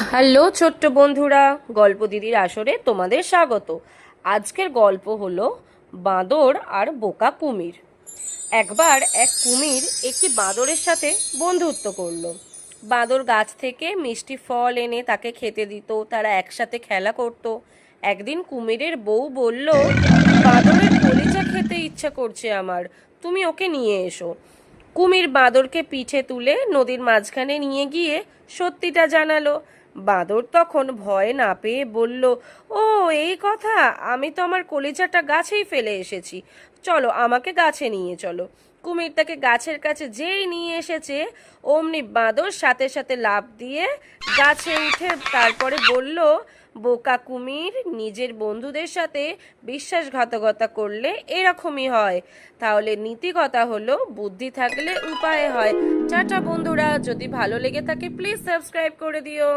Hello, ছোট্ট বন্ধুরা, গল্প দিদির আসরে তোমাদের স্বাগত। আজকের গল্প হলো বাঁদর আর বোকা কুমির। একবার এক কুমির একটি বাঁদরের সাথে বন্ধুত্ব করল। বাঁদর গাছ থেকে মিষ্টি ফল এনে তাকে খেতে দিত, তারা একসাথে খেলা করত। একদিন কুমিরের বউ বলল, বাঁদরের কলিজা খেতে ইচ্ছা করছে আমার, তুমি ওকে নিয়ে এসো। কুমির বাঁদরকে পিঠে তুলে নদীর মাঝখানে নিয়ে গিয়ে সত্যিটা জানালো। বাঁদর তখন ভয় না পেয়ে বলল, ও, এই কথা, আমি তো আমার কলিজাটা গাছেই ফেলে এসেছি। চলো, আমাকে গাছে নিয়ে চলো। কুমির তাকে গাছের কাছে যেই নিয়ে এসেছে, অমনি বাঁদর সাথে সাথে লাফ দিয়ে গাছে উঠে তারপরে বলল, বোকা কুমির, নিজের বন্ধুদের সাথে বিশ্বাসঘাতকতা করলে এরকমই হয়। তাহলে নীতিকথা হলো, বুদ্ধি থাকলে উপায় হয়। টাটা বন্ধুরা, যদি ভালো লেগে থাকে প্লিজ সাবস্ক্রাইব করে দিও।